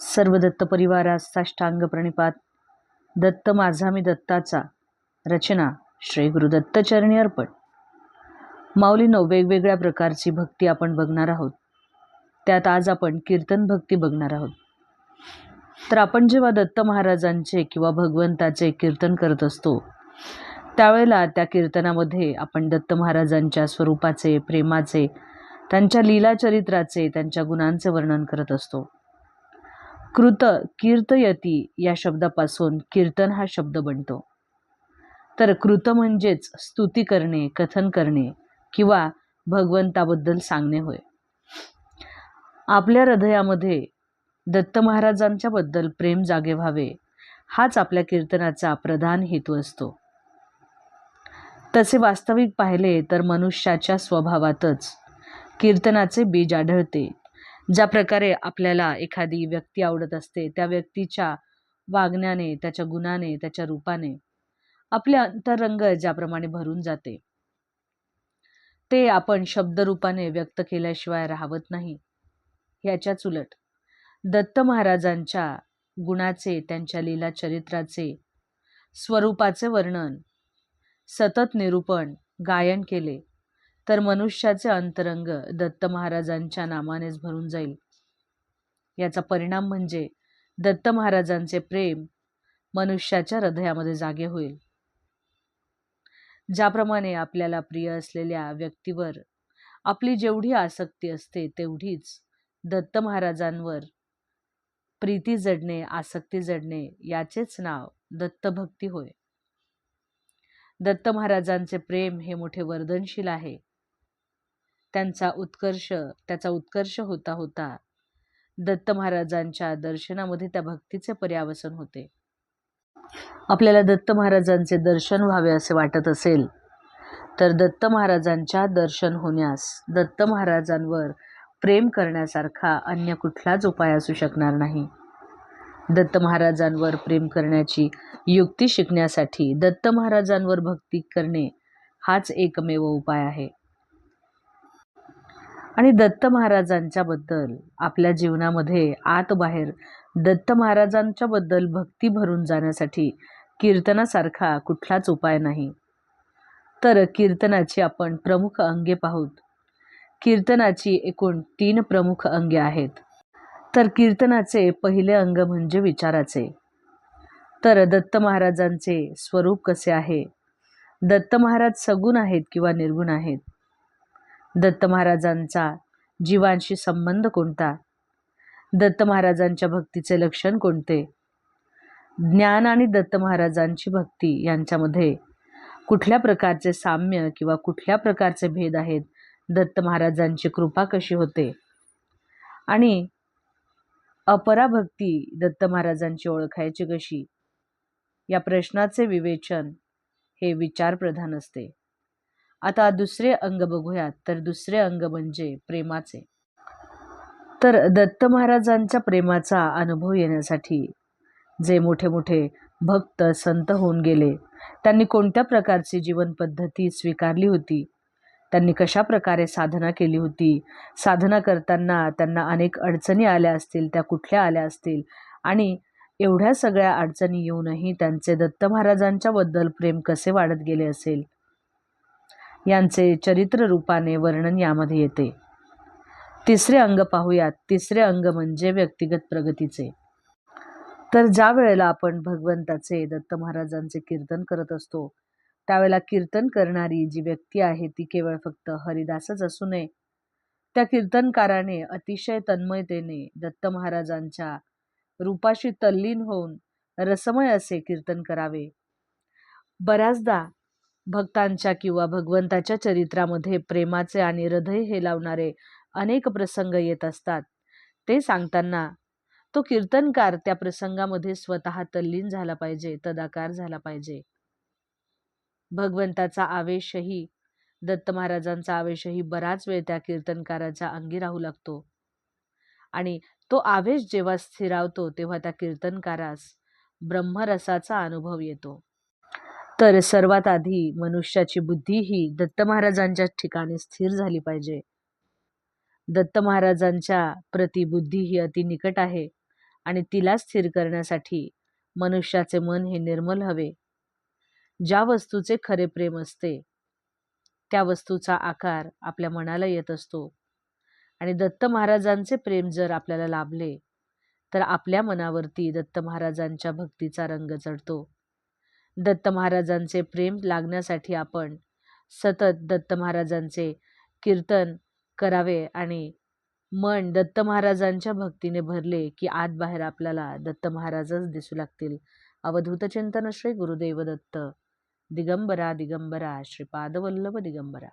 सर्व दत्त परिवारास साष्टांग प्रणिपात. दत्त माझा मी दत्ताचा. रचना श्री गुरुदत्तचरणी अर्पण. माऊलीनो वेगवेगळ्या प्रकारची भक्ती आपण बघणार आहोत. त्यात आज आपण कीर्तन भक्ती बघणार आहोत. तर आपण जेव्हा दत्त महाराजांचे किंवा भगवंताचे कीर्तन करत असतो त्यावेळेला त्या कीर्तनामध्ये आपण दत्त महाराजांच्या स्वरूपाचे प्रेमाचे त्यांच्या लीला चरित्राचे त्यांच्या गुणांचे वर्णन करत असतो. कृत कीर्तयती या शब्दापासून कीर्तन हा शब्द बनतो. तर कृत म्हणजेच स्तुती करणे कथन करणे किंवा भगवंताबद्दल सांगणे होय. आपल्या हृदयामध्ये दत्त महाराजांच्या बद्दल प्रेम जागे व्हावे हाच आपल्या कीर्तनाचा प्रधान हेतू असतो. तसे वास्तविक पाहिले तर मनुष्याच्या स्वभावातच कीर्तनाचे बीज आढळते. ज्या प्रकारे आपल्याला एखादी व्यक्ती आवडत असते त्या व्यक्तीच्या वागण्याने त्याच्या गुणाने त्याच्या रूपाने आपले अंतरंग ज्याप्रमाणे भरून जाते ते आपण शब्दरूपाने व्यक्त केल्याशिवाय राहत नाही. याच्याच उलट दत्त महाराजांच्या गुणाचे त्यांच्या लीला चरित्राचे स्वरूपाचे वर्णन सतत निरूपण गायन केले तर मनुष्याचे अंतरंग दत्त महाराजांच्या नामानेच भरून जाईल. याचा परिणाम म्हणजे दत्त महाराजांचे प्रेम मनुष्याच्या हृदयामध्ये जागे होईल. ज्याप्रमाणे आपल्याला प्रिय असलेल्या व्यक्तीवर आपली जेवढी आसक्ती असते तेवढीच दत्त महाराजांवर प्रीती जडणे आसक्ती जडणे याचेच नाव दत्तभक्ती होय. दत्त महाराजांचे प्रेम हे मोठे वर्धनशील आहे. त्यांचा उत्कर्ष त्याचा उत्कर्ष होता होता. दत्त महाराजांच्या दर्शनामध्ये त्या भक्तीचे पर्यावसन होते. आपल्याला दत्त महाराजांचे दर्शन व्हावे असे वाटत असेल तर दत्त महाराजांच्या दर्शन होण्यास दत्त महाराजांवर प्रेम करण्यासारखा अन्य कुठलाच उपाय असू शकणार नाही. दत्त महाराजांवर प्रेम करण्याची युक्ती शिकण्यासाठी दत्त महाराजांवर भक्ती करणे हाच एकमेव उपाय आहे. आणि दत्त महाराजांच्याबद्दल. आपल्या जीवनामध्ये आत बाहेर दत्त महाराजांच्याबद्दल भक्ती भरून जाण्यासाठी कीर्तनासारखा कुठलाच उपाय नाही. तर कीर्तनाची आपण प्रमुख अंगे पाहूत. कीर्तनाची एकूण तीन प्रमुख अंगे आहेत. तर कीर्तनाचे पहिले अंग म्हणजे विचाराचे. तर दत्त महाराजांचे स्वरूप कसे आहे? दत्त महाराज सगुण आहेत किंवा निर्गुण आहेत? दत्त महाराजांचा जीवांशी संबंध कोणता? दत्त महाराजांच्या भक्तीचे लक्षण कोणते? ज्ञान आणि दत्त महाराजांची भक्ती यांच्यामध्ये कुठल्या प्रकारचे साम्य किंवा कुठल्या प्रकारचे भेद आहेत? दत्त महाराजांची कृपा कशी होते? आणि अपराभक्ती दत्त महाराजांची ओळखायची कशी? या प्रश्नाचे विवेचन हे विचारप्रधान असते. आता दुसरे अंग बघूयात. तर दुसरे अंग म्हणजे प्रेमाचे. तर दत्त महाराजांच्या प्रेमाचा अनुभव येण्यासाठी जे मोठे मोठे भक्त संत होऊन गेले त्यांनी कोणत्या प्रकारची जीवनपद्धती स्वीकारली होती? त्यांनी कशा प्रकारे साधना केली होती? साधना करताना त्यांना अनेक अडचणी आल्या असतील त्या कुठल्या आल्या असतील? आणि एवढ्या सगळ्या अडचणी येऊनही त्यांचे दत्त महाराजांच्याबद्दल प्रेम कसे वाढत गेले असेल? यांचे चरित्र रूपाने वर्णन यामध्ये येते. तिसरे अंग पाहूयात. तिसरे अंग म्हणजे व्यक्तिगत प्रगतीचे. तर ज्या वेळेला आपण भगवंताचे दत्त महाराजांचे कीर्तन करत असतो त्यावेळेला कीर्तन करणारी जी व्यक्ती आहे ती केवळ फक्त हरिदासच असू नये. त्या कीर्तनकाराने अतिशय तन्मयतेने दत्त महाराजांच्या रूपाशी तल्लीन होऊन रसमय असे कीर्तन करावे. बऱ्याचदा भक्तांच्या किंवा भगवंताच्या चरित्रामध्ये प्रेमाचे आणि हृदय हे लावणारे अनेक प्रसंग येत असतात. ते सांगताना तो कीर्तनकार त्या प्रसंगामध्ये स्वतः तल्लीन झाला पाहिजे तदाकार झाला पाहिजे. भगवंताचा आवेशही दत्त महाराजांचा आवेशही बराच वेळ त्या कीर्तनकाराच्या अंगी राहू लागतो. आणि तो आवेश जेव्हा स्थिरावतो तेव्हा त्या कीर्तनकारास ब्रह्मरसाचा अनुभव येतो. तर सर्वात आधी मनुष्याची बुद्धी ही दत्त महाराजांच्या ठिकाणी स्थिर झाली पाहिजे. दत्त महाराजांच्या प्रति बुद्धी ही अति निकट आहे आणि तिला स्थिर करण्यासाठी मनुष्याचे मन हे निर्मल हवे. ज्या वस्तूचे खरे प्रेम असते त्या वस्तूचा आकार आपल्या मनाला येत असतो. आणि दत्त महाराजांचे प्रेम जर आपल्याला लाभले तर आपल्या मनावरती दत्त महाराजांच्या भक्तीचा रंग चढतो. दत्त महाराजांचे प्रेम लागण्यासाठी आपण सतत दत्त महाराजांचे कीर्तन करावे आणि मन दत्त महाराजांच्या भक्तीने भरले की आत बाहेर आपल्याला दत्त महाराजच दिसू लागतील. अवधूत चिंतन श्री गुरुदेव दत्त. दिगंबरा दिगंबरा श्रीपादवल्लभ दिगंबरा.